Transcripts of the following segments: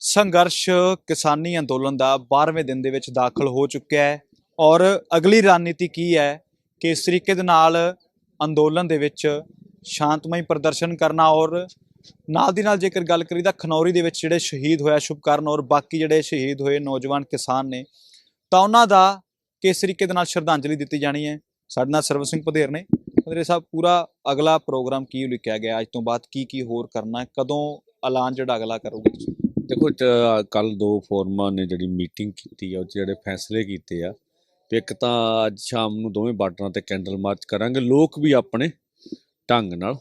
ਸੰਘਰਸ਼ ਕਿਸਾਨੀ ਅੰਦੋਲਨ ਦਾ 12ਵੇਂ ਦਿਨ ਦੇ ਵਿੱਚ ਦਾਖਲ ਹੋ ਚੁੱਕਿਆ ਹੈ ਔਰ ਅਗਲੀ ਰਣਨੀਤੀ ਕੀ ਹੈ ਕਿ ਇਸ ਤਰੀਕੇ ਦੇ ਨਾਲ ਅੰਦੋਲਨ ਦੇ ਵਿੱਚ ਸ਼ਾਂਤਮਈ ਪ੍ਰਦਰਸ਼ਨ ਕਰਨਾ ਔਰ ਨਾਲ ਦੀ ਨਾਲ ਜੇਕਰ ਗੱਲ ਕਰੀ ਤਾਂ ਖਨੌਰੀ ਦੇ ਵਿੱਚ ਜਿਹੜੇ ਸ਼ਹੀਦ ਹੋਇਆ ਸ਼ੁਭਕਰਨ ਔਰ ਬਾਕੀ ਜਿਹੜੇ ਸ਼ਹੀਦ ਹੋਏ ਨੌਜਵਾਨ ਕਿਸਾਨ ਨੇ, ਤਾਂ ਉਹਨਾਂ ਦਾ ਕਿਸ ਤਰੀਕੇ ਦੇ ਨਾਲ ਸ਼ਰਧਾਂਜਲੀ ਦਿੱਤੀ ਜਾਣੀ ਹੈ? ਸਾਡੇ ਨਾਲ ਸਰਵ ਸਿੰਘ ਪਧੇਰ ਨੇ। ਪਧੇਰ ਸਾਹਿਬ, ਪੂਰਾ ਅਗਲਾ ਪ੍ਰੋਗਰਾਮ ਕੀ ਲਿਖਿਆ ਗਿਆ? ਅੱਜ ਤੋਂ ਬਾਅਦ ਕੀ ਕੀ ਹੋਰ ਕਰਨਾ ਕਦੋਂ ਐਲਾਨ ਜਿਹੜਾ ਅਗਲਾ ਕਰੋਗੇ ਤੁਸੀਂ? ਦੇਖੋ ਕੱਲ ਦੋ ਫੋਰਮਾਂ ਨੇ ਜਿਹੜੀ ਮੀਟਿੰਗ ਕੀਤੀ ਆ, ਉਹ 'ਚ ਜਿਹੜੇ ਫੈਸਲੇ ਕੀਤੇ ਆ, ਤੇ ਇੱਕ ਤਾਂ ਅੱਜ ਸ਼ਾਮ ਨੂੰ ਦੋਵੇਂ ਬਾਰਡਰਾਂ ਤੇ ਕੈਂਡਲ ਮਾਰਚ ਕਰਾਂਗੇ। ਲੋਕ ਵੀ ਆਪਣੇ ਢੰਗ ਨਾਲ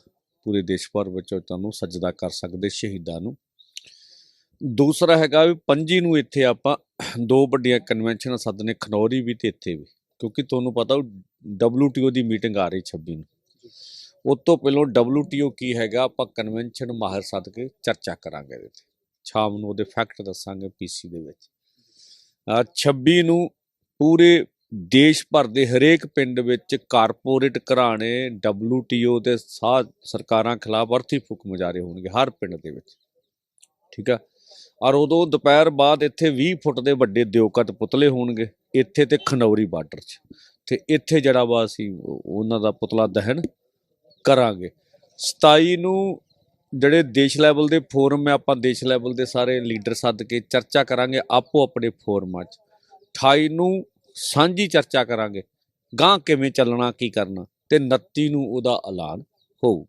ਪੂਰੇ ਦੇਸ਼ ਭਰ ਵਿੱਚ ਤੁਹਾਨੂੰ ਸਜਦਾ ਕਰ ਸਕਦੇ ਸ਼ਹੀਦਾਂ ਨੂੰ। ਦੂਸਰਾ ਹੈਗਾ ਵੀ ਪੰਜੀ ਨੂੰ ਇੱਥੇ ਆਪਾਂ ਦੋ ਵੱਡੀਆਂ ਕਨਵੈਨਸ਼ਨਾਂ ਸੱਦਨੇ, ਖਨੌਰੀ ਵੀ ਤੇ ਇੱਥੇ ਵੀ, ਕਿਉਂਕਿ ਤੁਹਾਨੂੰ ਪਤਾ WTO ਦੀ ਮੀਟਿੰਗ ਆ ਰਹੀ 26 ਨੂੰ। ਉਸ ਤੋਂ ਪਹਿਲਾਂ WTO ਕੀ ਹੈਗਾ, ਆਪਾਂ ਕਨਵੈਨਸ਼ਨ ਮਾਹਰ ਸੱਦ ਕੇ ਚਰਚਾ ਕਰਾਂਗੇ ਇਹਦੇ ਤੇ। ਸ਼ਾਮ ਨੂੰ ਉਹਦੇ ਫੈਕਟ ਦੱਸਾਂਗੇ ਪੀਸੀ ਦੇ ਵਿੱਚ। ਅਹ 26 ਨੂੰ ਪੂਰੇ ਦੇਸ਼ ਭਰ ਦੇ ਹਰੇਕ ਪਿੰਡ ਵਿੱਚ ਕਾਰਪੋਰੇਟ ਘਰਾਣੇ WTO ਦੇ ਸਾਹ ਸਰਕਾਰਾਂ ਖਿਲਾਫ ਅਰਥੀ ਫੁਕ ਮੁਜ਼ਾਰੇ ਹੋਣਗੇ ਹਰ ਪਿੰਡ ਦੇ ਵਿੱਚ। ਠੀਕ ਆ? ਔਰ ਉਦੋਂ ਦੁਪਹਿਰ ਬਾਅਦ ਇੱਥੇ 20 ਫੁੱਟ ਦੇ ਵੱਡੇ ਦਿਓਕਤ ਪੁਤਲੇ ਹੋਣਗੇ, ਇੱਥੇ ਤੇ ਖਨੌਰੀ ਬਾਰਡਰ 'ਚ। ਤੇ ਇੱਥੇ ਜਿਹੜਾ ਵਾ ਅਸੀਂ ਉਹਨਾਂ ਦਾ ਪੁਤਲਾ ਦਹਨ ਕਰਾਂਗੇ। 27 ਨੂੰ ਜਿਹੜੇ ਦੇਸ਼ ਲੈਵਲ ਦੇ ਫੋਰਮ ਹੈ, ਆਪਾਂ ਦੇਸ਼ ਲੈਵਲ ਦੇ ਸਾਰੇ ਲੀਡਰ ਸੱਦ ਕੇ ਚਰਚਾ ਕਰਾਂਗੇ ਆਪੋ ਆਪਣੇ ਫੋਰਮਾਂ 'ਚ। 28 ਨੂੰ ਸਾਂਝੀ ਚਰਚਾ ਕਰਾਂਗੇ ਗਾਂ ਕਿਵੇਂ ਚੱਲਣਾ, ਕੀ ਕਰਨਾ ਤੇ 29 ਨੂੰ ਉਹਦਾ ਐਲਾਨ ਹੋਊ।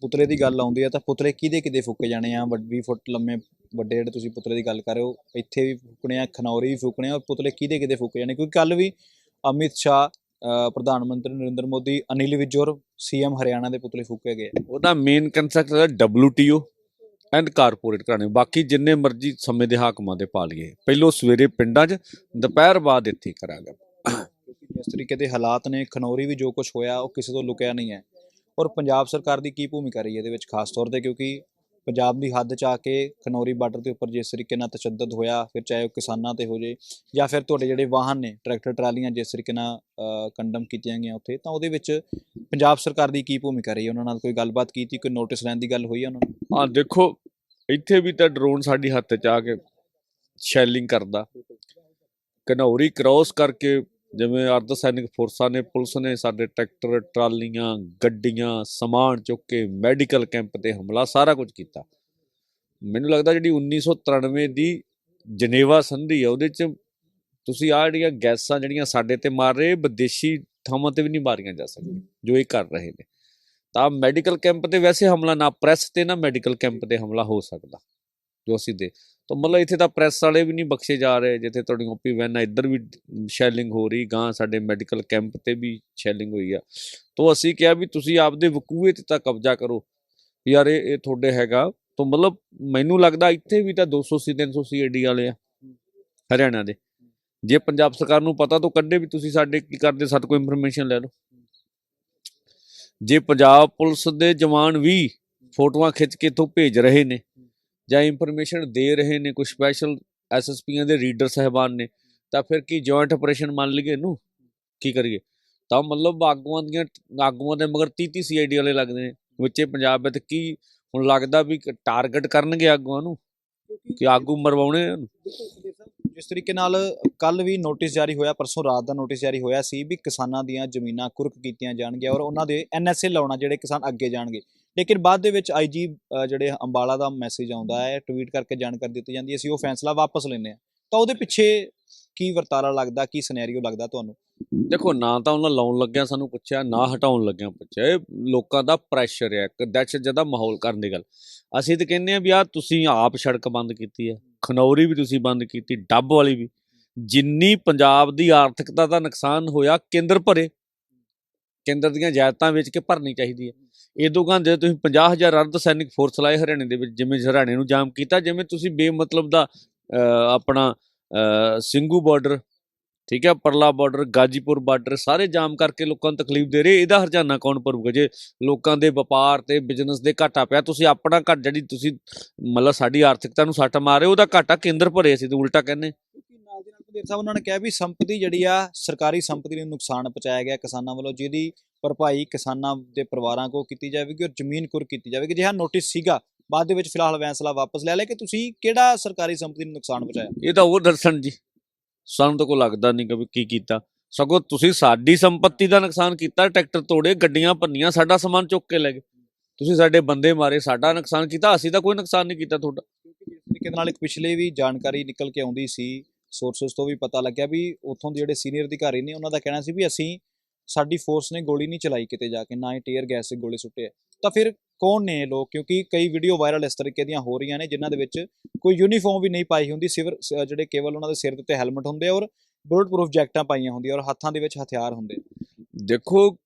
ਪੁਤਲੇ ਦੀ ਗੱਲ ਆਉਂਦੀ ਹੈ ਤਾਂ ਪੁਤਲੇ ਕਿਹਦੇ ਕਿਤੇ ਫੂਕੇ ਜਾਣੇ ਆ? 20 ਫੁੱਟ, ਲੰਮੇ, ਵੱਡੇ ਜਿਹੜੇ ਤੁਸੀਂ ਪੁਤਲੇ ਦੀ ਗੱਲ ਕਰ ਰਹੇ ਹੋ, ਇੱਥੇ ਵੀ ਫੂਕਣੇ ਆ, ਖਨੌਰੀ ਵੀ ਫੂਕਣੇ ਆ, ਔਰ ਪੁਤਲੇ ਕਿਹਦੇ ਕਿਤੇ ਫੂਕੇ ਜਾਣੇ? ਕਿਉਂਕਿ ਕੱਲ ਵੀ ਅਮਿਤ ਸ਼ਾਹ ਪ੍ਰਧਾਨ ਮੰਤਰੀ ਨਰਿੰਦਰ ਮੋਦੀ ਅਨਿਲ ਵਿਜੋਰ ਸੀਐਮ ਹਰਿਆਣਾ ਦੇ ਪੁਤਲੇ ਫੂਕੇ ਗਏ। ਉਹਦਾ ਮੇਨ ਕਨਸੈਪਟ ਹੈ WTO ਐਂਡ ਕਾਰਪੋਰੇਟ ਘਰਾਣੇ। ਬਾਕੀ ਜਿੰਨੇ ਮਰਜ਼ੀ ਸਮੇਂ ਦੇ ਹਾਕਮਾਂ ਦੇ ਪਾ ਲਈਏ। ਪਹਿਲੋਂ ਸਵੇਰੇ ਪਿੰਡਾਂ 'ਚ ਦੁਪਹਿਰ ਬਾਅਦ ਇੱਥੇ ਕਰਾਂਗੇ। ਜਿਸ ਤਰੀਕੇ ਦੇ ਹਾਲਾਤ ਨੇ ਖਨੌਰੀ ਵੀ ਜੋ ਕੁਝ ਹੋਇਆ ਉਹ ਕਿਸੇ ਤੋਂ ਲੁਕਿਆ ਨਹੀਂ ਹੈ। ਔਰ ਪੰਜਾਬ ਸਰਕਾਰ ਦੀ ਕੀ ਭੂਮਿਕਾ ਰਹੀ ਹੈ ਇਹਦੇ ਵਿੱਚ ਖਾਸ ਤੌਰ ਤੇ? ਕਿਉਂਕਿ ਪੰਜਾਬ ਦੀ ਹੱਦ 'ਚ ਆ ਕੇ ਖਨੌਰੀ ਬਾਰਡਰ ਦੇ ਉੱਪਰ ਜਿਸ ਤਰੀਕੇ ਨਾਲ ਤਸ਼ੱਦਦ ਹੋਇਆ, ਫਿਰ ਚਾਹੇ ਉਹ ਕਿਸਾਨਾਂ ਤੇ ਹੋ ਜੇ ਜਾਂ ਫਿਰ ਤੁਹਾਡੇ ਜਿਹੜੇ ਵਾਹਨ ਨੇ, ਟਰੈਕਟਰ, ਟਰਾਲੀਆਂ ਜਿਸ ਤਰੀਕੇ ਨਾਲ ਕੰਡਮ ਕੀਤੀਆਂ ਗਈਆਂ ਉੱਥੇ, ਤਾਂ ਉਹਦੇ ਵਿੱਚ ਪੰਜਾਬ ਸਰਕਾਰ ਦੀ ਕੀ ਭੂਮਿਕਾ ਰਹੀ? ਉਹਨਾਂ ਨਾਲ ਕੋਈ ਗੱਲਬਾਤ ਕੀਤੀ, ਕੋਈ ਨੋਟਿਸ ਲੈਣ ਦੀ ਗੱਲ ਹੋਈ ਹੈ ਉਹਨਾਂ ਨੂੰ? ਹਾਂ, ਦੇਖੋ, ਇੱਥੇ ਵੀ ਤਾਂ ਡਰੋਨ ਸਾਡੀ ਹੱਥ 'ਚ ਆ ਕੇ ਸ਼ੈਲਿੰਗ ਕਰਦਾ। ਘਨੌਰੀ ਕ੍ਰਾਸ ਕਰਕੇ ਜਿਵੇਂ ਅਰਧ ਸੈਨਿਕ ਫੋਰਸਾਂ ਨੇ, ਪੁਲਿਸ ਨੇ ਸਾਡੇ ਟਰੈਕਟਰ, ਟਰਾਲੀਆਂ, ਗੱਡੀਆਂ, ਸਮਾਨ ਚੁੱਕ ਕੇ ਮੈਡੀਕਲ ਕੈਂਪ ਤੇ ਹਮਲਾ ਸਾਰਾ ਕੁਝ ਕੀਤਾ। ਮੈਨੂੰ ਲੱਗਦਾ ਜਿਹੜੀ 1993 ਦੀ ਜਨੇਵਾ ਸੰਧੀ ਆ, ਉਹਦੇ 'ਚ ਤੁਸੀਂ ਆ ਜਿਹੜੀਆਂ ਗੈਸਾਂ ਜਿਹੜੀਆਂ ਸਾਡੇ ਤੇ ਮਾਰ ਰਹੇ ਵਿਦੇਸ਼ੀ ਥਾਵਾਂ ਤੇ ਵੀ ਨਹੀਂ ਮਾਰੀਆਂ ਜਾ ਸਕਦੀਆਂ, ਜੋ ਇਹ ਕਰ ਰਹੇ ਨੇ। ਤਾਂ ਮੈਡੀਕਲ ਕੈਂਪ ਤੇ ਵੈਸੇ ਹਮਲਾ ਨਾ, ਪ੍ਰੈਸ ਤੇ ਨਾ ਮੈਡੀਕਲ ਕੈਂਪ ਤੇ ਹਮਲਾ ਹੋ ਸਕਦਾ। ਜੋ ਅਸੀਂ ਦੇ ਤਾਂ ਮਤਲਬ ਇੱਥੇ ਤਾਂ ਪ੍ਰੈਸ ਵਾਲੇ ਵੀ ਨਹੀਂ ਬਖਸ਼ੇ ਜਾ ਰਹੇ, ਜਿੱਥੇ ਤੁਹਾਡੀ ਓਪੀ ਵੈਨ ਇੱਧਰ ਵੀ ਸ਼ੈਲਿੰਗ ਹੋ ਰਹੀ ਗਾਂ ਸਾਡੇ ਮੈਡੀਕਲ ਕੈਂਪ ਤੇ ਵੀ ਸ਼ੈਲਿੰਗ ਹੋਈ ਆ। ਤਾਂ ਅਸੀਂ ਕਿਹਾ ਵੀ ਤੁਸੀਂ ਆਪਦੇ ਵਕੂਏ ਤੇ ਤਾਂ ਕਬਜ਼ਾ ਕਰੋ। ਯਾਰ ਇਹ ਇਹ ਤੁਹਾਡੇ ਹੈਗਾ। ਤਾਂ ਮਤਲਬ ਮੈਨੂੰ ਲੱਗਦਾ ਇੱਥੇ ਵੀ ਤਾਂ 200 ਸੀ 300 ਸੀ ਏਡੀ ਵਾਲੇ ਆ, ਹਰਿਆਣਾ ਦੇ। ਜੇ ਪੰਜਾਬ ਸਰਕਾਰ ਨੂੰ ਪਤਾ ਤਾਂ ਕੱਢੇ ਵੀ ਤੁਸੀਂ ਸਾਡੇ ਕੀ ਕਰਦੇ, ਸਾਡੇ ਕੋਈ ਇਨਫੋਰਮੇਸ਼ਨ ਲੈ ਲਓ। ਜੇ ਪੰਜਾਬ ਪੁਲਿਸ ਦੇ ਜਵਾਨ ਵੀ ਫੋਟੋਆਂ ਖਿੱਚ ਕੇ ਇੱਥੋਂ ਭੇਜ ਰਹੇ ਨੇ ਜਾਂ ਇਨਫੋਰਮੇਸ਼ਨ ਦੇ ਰਹੇ ਨੇ ਕੋਈ ਸਪੈਸ਼ਲ ਐਸਐਸਪੀਆਂ ਦੇ ਰੀਡਰ ਸਹਿਬਾਨ ਨੇ ਤਾਂ ਫਿਰ ਕੀ ਜੁਆਇੰਟ ਆਪਰੇਸ਼ਨ ਮੰਨ ਲਈਏ ਇਹਨੂੰ? ਕੀ ਕਰੀਏ? ਤਾਂ ਮਤਲਬ ਆਗੂਆਂ ਦੀਆਂ ਆਗੂਆਂ ਦੇ ਮਗਰ 30 30 ਸੀਆਈਡੀ ਵਾਲੇ ਲੱਗਦੇ ਨੇ ਵਿੱਚੇ ਪੰਜਾਬ ਵਿੱਚ ਕੀ ਹੁਣ ਲੱਗਦਾ ਵੀ ਟਾਰਗੇਟ ਕਰਨਗੇ ਆਗੂਆਂ ਨੂੰ? ਕਿ ਆਗੂ ਮਰਵਾਉਣੇ। ਜਿਸ ਤਰੀਕੇ ਨਾਲ ਕੱਲ ਵੀ ਨੋਟਿਸ ਜਾਰੀ ਹੋਇਆ ਪਰਸੋਂ ਰਾਤ ਦਾ ਨੋਟਿਸ ਜਾਰੀ ਹੋਇਆ ਸੀ ਵੀ ਕਿਸਾਨਾਂ ਦੀਆਂ ਜ਼ਮੀਨਾਂ ਕੁਰਕ ਕੀਤੀਆਂ ਜਾਣਗੀਆਂ ਔਰ ਉਹਨਾਂ ਦੇ ਐਨਐਸਏ ਲਾਉਣਾ ਜਿਹੜੇ ਕਿਸਾਨ ਅੱਗੇ ਜਾਣਗੇ। ਲੇਕਿਨ ਬਾਅਦ ਦੇ ਵਿੱਚ ਆਈਜੀ ਜਿਹੜੇ ਅੰਬਾਲਾ ਦਾ ਮੈਸੇਜ ਆਉਂਦਾ ਹੈ ਟਵੀਟ ਕਰਕੇ ਜਾਣਕਾਰੀ ਦਿੱਤੀ ਜਾਂਦੀ ਹੈ, ਅਸੀਂ ਉਹ ਫੈਸਲਾ ਵਾਪਸ ਲੈਂਦੇ ਹਾਂ। ਤਾਂ ਉਹਦੇ ਪਿੱਛੇ ਕੀ ਵਰਤਾਰਾ ਲੱਗਦਾ, ਕੀ ਸਿਨੈਰੀਓ ਲੱਗਦਾ ਤੁਹਾਨੂੰ? ਦੇਖੋ, ਨਾ ਤਾਂ ਉਹਨਾਂ ਲਾਉਣ ਲੱਗਿਆ ਸਾਨੂੰ ਪੁੱਛਿਆ, ਨਾ ਹਟਾਉਣ ਲੱਗਿਆ ਪੁੱਛਿਆ, ਇਹ ਲੋਕਾਂ ਦਾ ਪ੍ਰੈਸ਼ਰ ਹੈ, ਇੱਕ ਦਹਿਸ਼ਤ ਜਿਹਦਾ ਮਾਹੌਲ ਕਰਨ ਦੀ ਗੱਲ। ਅਸੀਂ ਤਾਂ ਕਹਿੰਦੇ ਆ ਵੀ ਆ ਤੁਸੀਂ ਆਪ ਸੜਕ ਬੰਦ ਕੀਤੀ ਹੈ, ਖਨੌਰੀ ਵੀ ਤੁਸੀਂ ਬੰਦ ਕੀਤੀ, ਡੱਬ ਵਾਲੀ ਵੀ। ਜਿੰਨੀ ਪੰਜਾਬ ਦੀ ਆਰਥਿਕਤਾ ਦਾ ਨੁਕਸਾਨ ਹੋਇਆ, ਕੇਂਦਰ ਭਰੇ। ਕੇਂਦਰ ਦੀਆਂ ਜਾਇਦਾਦਾਂ ਵੇਚ ਕੇ ਭਰਨੀ ਚਾਹੀਦੀ ਹੈ। ਇਦੋਂ ਗਾਂ ਜੇ ਤੁਸੀਂ 50000 ਅਰਧ ਸੈਨਿਕ ਫੋਰਸ ਲਾਏ ਹਰਿਆਣੇ ਦੇ ਵਿੱਚ ਜਿਵੇਂ ਹਰਿਆਣੇ ਨੂੰ ਜਾਮ ਕੀਤਾ ਜਿਵੇਂ ਤੁਸੀਂ ਬੇਮਤਲਬ ਦਾ ਆਪਣਾ ਅਹ, ਸਿੰਘੂ ਬਾਰਡਰ ਠੀਕ ਹੈ ਪਰਲਾ ਬਾਰਡਰ ਗਾਜੀਪੁਰ ਬਾਰਡਰ ਸਾਰੇ ਜਾਮ ਕਰਕੇ ਲੋਕਾਂ ਨੂੰ ਤਕਲੀਫ ਦੇ ਰਹੇ ਇਹਦਾ ਹਰਜਾਨਾ ਕੌਣ ਭਰੂਗਾ? ਜੇ ਲੋਕਾਂ ਦੇ ਵਪਾਰ ਤੇ ਬਿਜ਼ਨਸ ਦੇ ਘਾਟਾ ਪਿਆ ਤੁਸੀਂ ਆਪਣਾ ਘਾਟ ਜਿਹੜੀ ਤੁਸੀਂ ਮਤਲਬ ਸਾਡੀ ਆਰਥਿਕਤਾ ਨੂੰ ਸੱਟ ਮਾਰ ਮਾਰੇ ਉਹਦਾ ਘਾਟਾ ਕੇਂਦਰ ਭਰੇ ਅਸੀਂ ਤੇ ਉਲਟਾ ਕਹਿੰਦੇ। ਭਦੇਰ ਸਾਹਿਬ ਉਹਨਾਂ ਨੇ ਕਿਹਾ ਵੀ ਸੰਪਤੀ ਜਿਹੜੀ ਆ ਸਰਕਾਰੀ ਸੰਪਤੀ ਨੂੰ ਨੁਕਸਾਨ ਪਹੁੰਚਾਇਆ ਗਿਆ ਕਿਸਾਨਾਂ ਵੱਲੋਂ ਜਿਹਦੀ ਭਰਪਾਈ ਕਿਸਾਨਾਂ ਦੇ ਪਰਿਵਾਰਾਂ ਕੋ ਕੀਤੀ ਜਾਵੇਗੀ ਔਰ ਜ਼ਮੀਨ ਕੁਰ ਕੀਤੀ ਜਾਵੇਗੀ। ਜਿਹਾ ਨੋਟਿਸ ਸੀਗਾ ਬਾਅਦ ਦੇ ਵਿੱਚ ਫਿਲਹਾਲ ਫੈਸਲਾ ਵਾਪਸ ਲੈ ਲਿਆ ਕਿ ਤੁਸੀਂ ਕਿਹੜਾ ਸਰਕਾਰੀ ਸੰਪਤੀ ਨੂੰ ਨੁਕਸਾਨ ਪਹੁੰਚਾਇਆ? ਇਹ ਤਾਂ ਉਹ ਦੱਸਣ ਜੀ ਸਾਨੂੰ ਤਾਂ ਕੋਈ ਲੱਗਦਾ ਨਹੀਂ ਕਿ ਕੀ ਕੀਤਾ। ਸਗੋਂ ਤੁਸੀਂ ਸਾਡੀ ਸੰਪਤੀ ਦਾ ਨੁਕਸਾਨ ਕੀਤਾ ਟਰੈਕਟਰ ਤੋੜੇ ਗੱਡੀਆਂ ਭੰਨੀਆਂ ਸਾਡਾ ਸਮਾਨ ਚੁੱਕ ਕੇ ਲੈ ਗਏ। ਤੁਸੀਂ ਸਾਡੇ ਬੰਦੇ ਮਾਰੇ ਸਾਡਾ ਨੁਕਸਾਨ ਕੀਤਾ ਅਸੀਂ ਤਾਂ ਕੋਈ ਨੁਕਸਾਨ ਨਹੀਂ ਕੀਤਾ ਤੁਹਾਡਾ। ਕਿਉਂਕਿ ਜਿਸ ਤਰੀਕੇ ਨਾਲ ਇੱਕ ਪਿਛਲੇ ਵੀ ਜਾਣਕਾਰੀ ਨਿਕਲ ਕੇ ਆਉਂਦੀ ਸੀ ਸੋਰਸਸ ਤੋਂ ਵੀ ਪਤਾ ਲੱਗਿਆ ਵੀ ਉੱਥੋਂ ਦੇ ਜਿਹੜੇ ਸੀਨੀਅਰ ਅਧਿਕਾਰੀ ਨੇ, ਉਹਨਾਂ ਦਾ ਕਹਿਣਾ ਸੀ ਵੀ ਅਸੀਂ, ਸਾਡੀ ਫੋਰਸ ਨੇ ਗੋਲੀ ਨਹੀਂ ਚਲਾਈ ਕਿਤੇ ਜਾ ਕੇ, ਨਾ ਹੀ ਟੀਅਰ ਗੈਸ ਦੇ ਗੋਲੇ ਸੁੱਟੇ ਤਾਂ ਫਿਰ ਕੌਣ ਨੇ ਇਹ ਲੋਕ? ਕਿਉਂਕਿ ਕਈ ਵੀਡੀਓ ਵਾਇਰਲ ਇਸ ਤਰੀਕੇ ਦੀਆਂ ਹੋ ਰਹੀਆਂ ਨੇ, ਜਿਨ੍ਹਾਂ ਦੇ ਵਿੱਚ ਕੋਈ ਯੂਨੀਫਾਰਮ ਵੀ ਨਹੀਂ ਪਾਈ ਹੁੰਦੀ, ਸਿਵਰ ਜਿਹੜੇ ਕੇਵਲ ਉਹਨਾਂ ਦੇ ਸਿਰ ਦੇ ਉੱਤੇ ਹੈਲਮਟ ਹੁੰਦੇ ਔਰ ਬੁਲਟ ਪ੍ਰੂਫ ਜੈਕਟਾਂ ਪਾਈਆਂ ਹੁੰਦੀਆਂ ਔਰ ਹੱਥਾਂ ਦੇ ਵਿੱਚ ਹਥਿਆਰ ਹੁੰਦੇ। ਦੇਖੋ,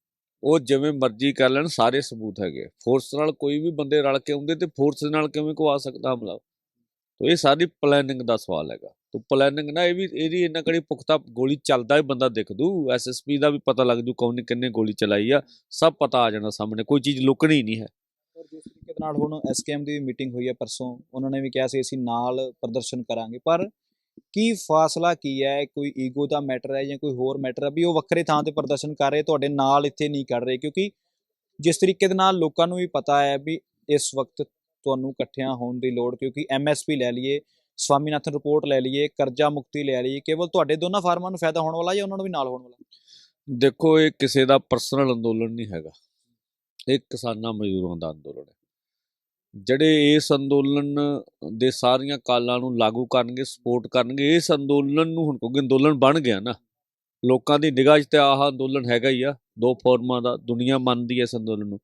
ਉਹ ਜਿਵੇਂ ਮਰਜ਼ੀ ਕਰ ਲੈਣ, ਸਾਰੇ ਸਬੂਤ ਹੈਗੇ ਫੋਰਸ ਨਾਲ ਕੋਈ ਵੀ ਬੰਦੇ ਰਲ ਕੇ ਆਉਂਦੇ ਤੇ ਫੋਰਸ ਨਾਲ ਕਿਵੇਂ ਕੋ ਆ ਸਕਦਾ ਹਮਲਾ? ਤੋ ਇਹ ਸਾਰੀ ਪਲੈਨਿੰਗ ਦਾ ਸਵਾਲ ਹੈਗਾ। ਤੋ ਪਲੈਨਿੰਗ ਨਾ ਇਹ ਵੀ, ਇਹਦੀ ਇੰਨਾ ਕੜੀ ਪੁਖਤਾ ਗੋਲੀ ਚੱਲਦਾ ਹੀ ਬੰਦਾ ਦਿਖ ਦੂ ਐਸਐਸਪੀ ਦਾ ਵੀ ਪਤਾ ਲੱਗ ਜੂ ਕੌਣ ਨੇ ਕਿੰਨੇ ਗੋਲੀ ਚਲਾਈ ਆ, ਸਭ ਪਤਾ ਆ ਜਾਣਾ ਸਾਹਮਣੇ, ਕੋਈ ਚੀਜ਼ ਲੁਕਣੀ ਨਹੀਂ ਹੈ। ਔਰ ਜਿਸ ਤਰੀਕੇ ਦੇ ਨਾਲ ਹੁਣ ਐਸਕੇਐਮ ਦੀ ਵੀ ਮੀਟਿੰਗ ਹੋਈ ਹੈ ਪਰਸੋਂ, ਉਹਨਾਂ ਨੇ ਵੀ ਕਿਹਾ ਸੀ ਅਸੀਂ ਨਾਲ ਪ੍ਰਦਰਸ਼ਨ ਕਰਾਂਗੇ, ਪਰ ਕੀ ਫਾਸਲਾ ਕੀ ਹੈ? ਕੋਈ ਈਗੋ ਦਾ ਮੈਟਰ ਹੈ ਜਾਂ ਕੋਈ ਹੋਰ ਮੈਟਰ ਹੈ? ਵੀ ਉਹ ਵੱਖਰੇ ਥਾਂ ਤੇ ਪ੍ਰਦਰਸ਼ਨ ਕਰ ਰਹੇ, ਤੁਹਾਡੇ ਨਾਲ ਇੱਥੇ ਨਹੀਂ ਕਰ ਰਹੇ, ਕਿਉਂਕਿ ਜਿਸ ਤਰੀਕੇ ਦੇ ਨਾਲ ਲੋਕਾਂ ਨੂੰ ਵੀ ਪਤਾ ਹੈ ਵੀ ਇਸ ਵਕਤ ਤੁਹਾਨੂੰ ਇਕੱਠਿਆਂ ਹੋਣ ਦੀ ਲੋੜ, ਕਿਉਂਕਿ ਐਮਐਸਪੀ ਲੈ ਲਈਏ, ਸਵਾਮੀਨਾਥਨ ਰਿਪੋਰਟ ਲੈ ਲਈਏ, ਕਰਜ਼ਾ ਮੁਕਤੀ ਲੈ ਲਈਏ, ਕੇਵਲ ਤੁਹਾਡੇ ਦੋਨਾਂ ਫਾਰਮਾਂ ਨੂੰ ਫਾਇਦਾ ਹੋਣ ਵਾਲਾ ਜਾਂ ਉਹਨਾਂ ਨੂੰ ਵੀ ਨਾਲ ਹੋਣ ਵਾਲਾ? ਦੇਖੋ, ਇਹ ਕਿਸੇ ਦਾ ਪਰਸਨਲ ਅੰਦੋਲਨ ਨਹੀਂ ਹੈਗਾ। ਇਹ ਕਿਸਾਨਾਂ ਮਜ਼ਦੂਰਾਂ ਦਾ ਅੰਦੋਲਨ ਹੈ। ਜਿਹੜੇ ਇਸ ਅੰਦੋਲਨ ਦੇ ਸਾਰੀਆਂ ਕਾਲਾਂ ਨੂੰ ਲਾਗੂ ਕਰਨਗੇ ਸਪੋਰਟ ਕਰਨਗੇ, ਇਸ ਅੰਦੋਲਨ ਨੂੰ ਹੁਣ ਕਿਉਂਕਿ ਅੰਦੋਲਨ ਬਣ ਗਿਆ ਨਾ, ਲੋਕਾਂ ਦੀ ਨਿਗਾਹ 'ਚ ਤੇ ਆਹ ਅੰਦੋਲਨ ਹੈਗਾ ਹੀ ਆ, ਦੋ ਫੋਰਮਾਂ ਦਾ, ਦੁਨੀਆ ਮੰਨਦੀ ਹੈ ਇਸ ਅੰਦੋਲਨ ਨੂੰ।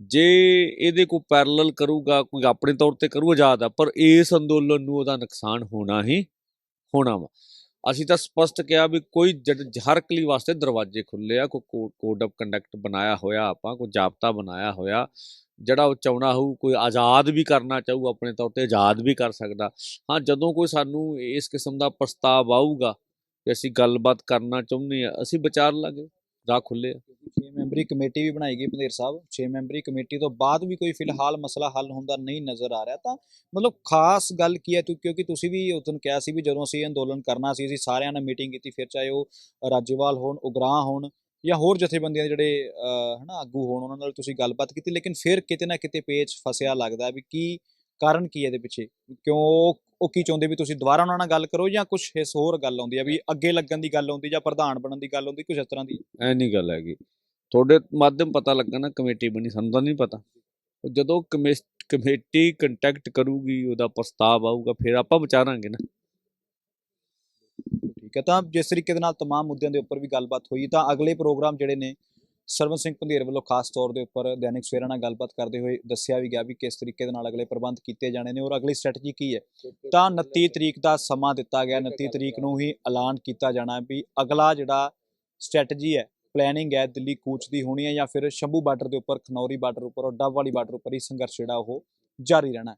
ਜੇ ਇਹਦੇ ਕੋਈ ਪੈਰਲਲ ਕਰੂਗਾ, ਕੋਈ ਆਪਣੇ ਤੌਰ ਤੇ ਕਰੂ ਆਜ਼ਾਦ ਆ, ਪਰ ਇਸ ਅੰਦੋਲਨ ਨੂੰ ਉਹਦਾ ਨੁਕਸਾਨ ਹੋਣਾ ਹੀ ਹੋਣਾ ਵਾ। ਅਸੀਂ ਤਾਂ ਸਪਸ਼ਟ ਕਿਹਾ ਵੀ ਕੋਈ ਜਦ- ਹਰ ਕਲੀ ਵਾਸਤੇ ਦਰਵਾਜ਼ੇ ਖੁੱਲੇ ਆ, ਕੋਈ ਕੋਡ ਆਫ ਕੰਡਕਟ ਬਣਾਇਆ ਹੋਇਆ ਆਪਾਂ, ਕੋਈ ਜਾਬਤਾ ਬਣਾਇਆ ਹੋਇਆ, ਜਿਹੜਾ ਉਹ ਚਾਹਣਾ ਹੋਊ, ਕੋਈ ਆਜ਼ਾਦ ਵੀ ਕਰਨਾ ਚਾਹੂ ਆਪਣੇ ਤੌਰ ਤੇ ਆਜ਼ਾਦ ਵੀ ਕਰ ਸਕਦਾ। ਹਾਂ, ਜਦੋਂ ਕੋਈ ਸਾਨੂੰ ਇਸ ਕਿਸਮ ਦਾ ਪ੍ਰਸਤਾਵ ਆਊਗਾ ਕਿ ਅਸੀਂ ਗੱਲਬਾਤ ਕਰਨਾ ਚਾਹੁੰਦੇ ਆ, ਅਸੀਂ ਵਿਚਾਰ ਲਾਂਗੇ, ਰਾਹ ਖੁੱਲੇ ਆ। ਮੈਂਬਰੀ ਕਮੇਟੀ ਵੀ ਬਣਾਈ ਗਈ ਪੰਦੇਰ ਸਾਹਿਬ। 6 ਮੈਂਬਰੀ ਕਮੇਟੀ ਤੋਂ ਬਾਅਦ ਵੀ ਕੋਈ ਫਿਲਹਾਲ ਮਸਲਾ ਹੱਲ ਹੁੰਦਾ ਨਹੀਂ ਨਜ਼ਰ ਆ ਰਿਹਾ। ਤਾਂ ਮਤਲਬ ਖਾਸ ਗੱਲ ਕੀ ਹੈ? ਕਿਉਂਕਿ ਤੁਸੀਂ ਵੀ ਉਦੋਂ ਕਿਹਾ ਸੀ ਵੀ ਜਦੋਂ ਅਸੀਂ ਅੰਦੋਲਨ ਕਰਨਾ ਸੀ, ਅਸੀਂ ਸਾਰਿਆਂ ਨਾਲ ਮੀਟਿੰਗ ਕੀਤੀ, ਫਿਰ ਚਾਹੇ ਉਹ ਰਾਜੇਵਾਲ ਹੋਣ, ਉਗਰਾਹ ਹੋਣ ਜਾਂ ਹੋਰ ਜਥੇਬੰਦੀਆਂ ਦੇ ਜਿਹੜੇ ਹਨਾ, ਆਗੂ ਹੋਣ, ਉਹਨਾਂ ਨਾਲ ਤੁਸੀਂ ਗੱਲਬਾਤ ਕੀਤੀ, ਲੇਕਿਨ ਫਿਰ ਕਿਤੇ ਨਾ ਕਿਤੇ ਪੇਚ ਫਸਿਆ ਲੱਗਦਾ ਵੀ ਕੀ ਕਾਰਨ ਕੀ ਹੈ ਇਹਦੇ ਪਿੱਛੇ? ਕਿਉਂ ਉਹ- ਕੀ ਚਾਹੁੰਦੇ ਵੀ ਤੁਸੀਂ ਦੁਬਾਰਾ ਉਹਨਾਂ ਨਾਲ ਗੱਲ ਕਰੋ ਜਾਂ ਕੁਝ ਇਸ ਹੋਰ ਗੱਲ ਆਉਂਦੀ ਹੈ ਵੀ ਅੱਗੇ ਲੱਗਣ ਦੀ ਗੱਲ ਆਉਂਦੀ ਜਾਂ ਪ੍ਰਧਾਨ ਬਣਨ ਦੀ ਗੱਲ ਆਉਂਦੀ ਕੁਝ ਇਸ ਤਰ੍ਹਾਂ ਦੀ? ਐ ਨਹੀਂ ਗੱਲ ਹੈਗੀ। ਤੁਹਾਡੇ ਮਾਧਿਅਮ ਪਤਾ ਲੱਗਾ ਨਾ ਕਮੇਟੀ ਬਣੀ ਸਾਨੂੰ ਤਾਂ ਨਹੀਂ ਪਤਾ ਉਹ ਜਦੋਂ ਕਮੇ- ਕਮੇਟੀ ਕੰਟੈਕਟ ਕਰੂਗੀ ਉਹਦਾ ਪ੍ਰਸਤਾਵ ਆਊਗਾ ਫਿਰ ਆਪਾਂ ਵਿਚਾਰਾਂਗੇ ਨਾ ਠੀਕ ਹੈ ਤਾਂ ਜਿਸ ਤਰੀਕੇ ਦੇ ਨਾਲ तमाम ਮੁੱਦਿਆਂ ਦੇ ਉੱਪਰ ਵੀ ਗੱਲਬਾਤ ਹੋਈ ਤਾਂ ਅਗਲੇ ਪ੍ਰੋਗਰਾਮ ਜਿਹੜੇ ਨੇ ਸਰਵਨ ਸਿੰਘ ਪੰਧੇਰ ਵੱਲੋਂ ਖਾਸ ਤੌਰ ਦੇ ਉੱਪਰ ਦੈਨਿਕ ਸਵੇਰਾ ਨਾਲ ਗੱਲਬਾਤ ਕਰਦੇ ਹੋਏ ਦੱਸਿਆ ਵੀ ਗਿਆ ਵੀ ਕਿਸ ਤਰੀਕੇ ਦੇ ਨਾਲ ਅਗਲੇ ਪ੍ਰਬੰਧ ਕੀਤੇ ਜਾਣੇ ਨੇ ਔਰ ਅਗਲੀ ਸਟ੍ਰੈਟਜੀ ਕੀ ਹੈ ਤਾਂ 29 ਤਰੀਕ ਦਾ ਸਮਾਂ ਦਿੱਤਾ ਗਿਆ 29 ਤਰੀਕ ਨੂੰ ਹੀ ਐਲਾਨ ਕੀਤਾ ਜਾਣਾ ਹੈ ਵੀ ਅਗਲਾ ਜਿਹੜਾ ਸਟ੍ਰੈਟਜੀ ਹੈ ਪਲੈਨਿੰਗ ਹੈ ਦਿੱਲੀ ਕੂਚ ਦੀ ਹੋਣੀ ਹੈ ਜਾਂ ਫਿਰ ਸ਼ੰਭੂ ਬਾਰਡਰ ਦੇ ਉੱਪਰ, ਖਨੌਰੀ ਬਾਰਡਰ ਉੱਪਰ ਔਰ ਡੱਬ ਵਾਲੀ ਬਾਰਡਰ ਉੱਪਰ ਹੀ ਸੰਘਰਸ਼ ਜਿਹੜਾ ਉਹ ਜਾਰੀ ਰਹਿਣਾ ਹੈ।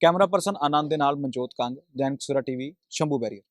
ਕੈਮਰਾ ਪਰਸਨ ਆਨੰਦ ਦੇ ਨਾਲ ਮਨਜੋਤ ਕੰਗ, ਦੈਨਿਕ ਸਵੇਰਾ ਟੀਵੀ, ਸ਼ੰਭੂ ਬੈਰੀਅਰ।